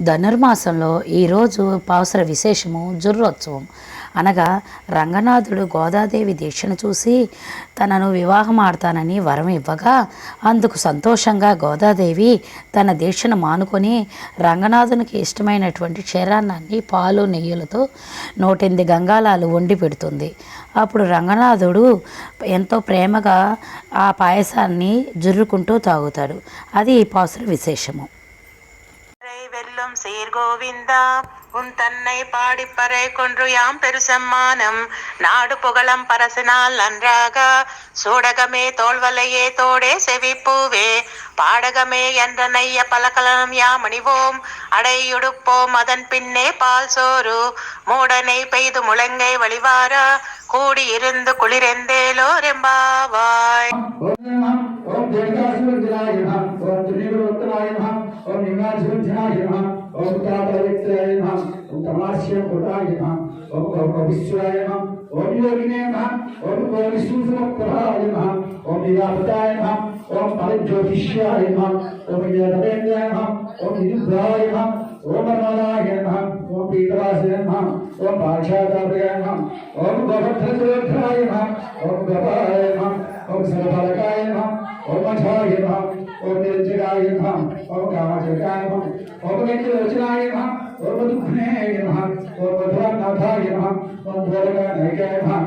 ధనుర్మాసంలో ఈరోజు పావసర విశేషము జుర్రోత్సవం. అనగా రంగనాథుడు గోదాదేవి దీక్షను చూసి తనను వివాహం ఆడతానని వరం ఇవ్వగా అందుకు సంతోషంగా గోదాదేవి తన దీక్షను మానుకొని రంగనాథునికి ఇష్టమైనటువంటి క్షీరాన్నాన్ని పాలు నెయ్యులతో నూటెనిమిది గంగాలాలు వండి పెడుతుంది. అప్పుడు రంగనాథుడు ఎంతో ప్రేమగా ఆ పాయసాన్ని జుర్రుకుంటూ తాగుతాడు. అది ఈ పాసుర విశేషము. சீர் கோவிந்தா உன் தன்னை பாடிப்பறை கொன்று யாம் பெருசம்மானம். நாடு புகழம் பரசினால் நன்றாக. சூடகமே தோல்வலையே தோடே செவிப்பூவே. பாடகமே என்ற நைய பலகலம் யாம் அணிவோம். அடையுடுப்போம் அதன் பின்னே பால் சோறு. மூடனை பெய்து முழங்கை வழிவாரா. கூடியிருந்து குளிரெந்தேலோ ரெம்பாவாய். ஓம் ஜெயகாசுவன் ஜனாயிரம் ஓம் திருநீபுரத்தனாயிரம் ஓம் நிம்னாசிவன் ஜனாயிரம் నమః ఓం తాపవిత్రాయ నమః ఓం తమాస్యకుటాయ నమః ఓం కౌకవిశ్వాయ నమః ఓం యోగినే నమః ఓం కోవిశ్వసమప్రభాయ నమః ఓం నిరాపతాయ నమః ఓం పరిజ్యోతిష్యాయ నమః ఓం యదవేంద్రాయ నమః ఓం నిరుద్ధాయ నమః ఓం వరదాయ నమః ఓం పీతవాసాయ నమః ఓం పాక్షాదాయ నమః ఓం గోభద్రద్రోధ్రాయ నమః ఓం గవాయ నమః ఓం సర్వఫలకాయ నమః ఓం మఠాయ ओर्तिरचिकाय नमः ओम कामाचरिकाय नमः ओम वेदिरोचनाय नमः ओम मधुघ्नाय नमः ओम मधुरनाथाय नमः ओम भोलकनायकाय नमः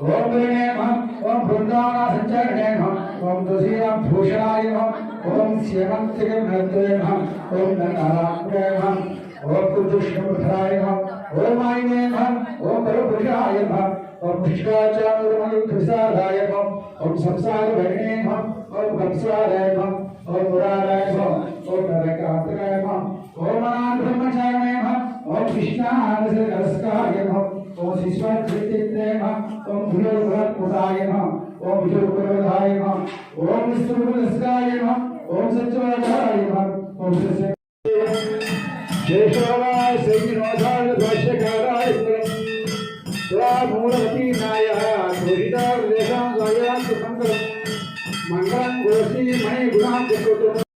ओम गणे नमः ओम वृंदावनासञ्चारणे नमः ओम तुलसीराम भूषणाय नमः ओम श्रीमन्तिके नृत्ये नमः ओम नन्दारामणे नमः ओम कुदुष्णमुखराय नमः ओम आयने नमः ओम दोषाय नमः ओम भिक्षाचारमं कृसाराय नमः ओम संसार भयने नमः ओम कंसाराय नमः ओम मुराराय नमः ओम नरकांतकाय नमः ओम ब्रह्मचारिणे नमः ओम कृष्णानसरस्काय नमः ओम शिश्वर कृतिते नमः ओम भूलोभरपुराय नमः ओम भूलोभरधाय नमः ओम विष्णुपुरस्काय नमः ओम सच्चिदानंदाय नमः ओम जय श्री राम जय श्री मंगल मूलवती घोषी मणि गुणा चक्रुतम्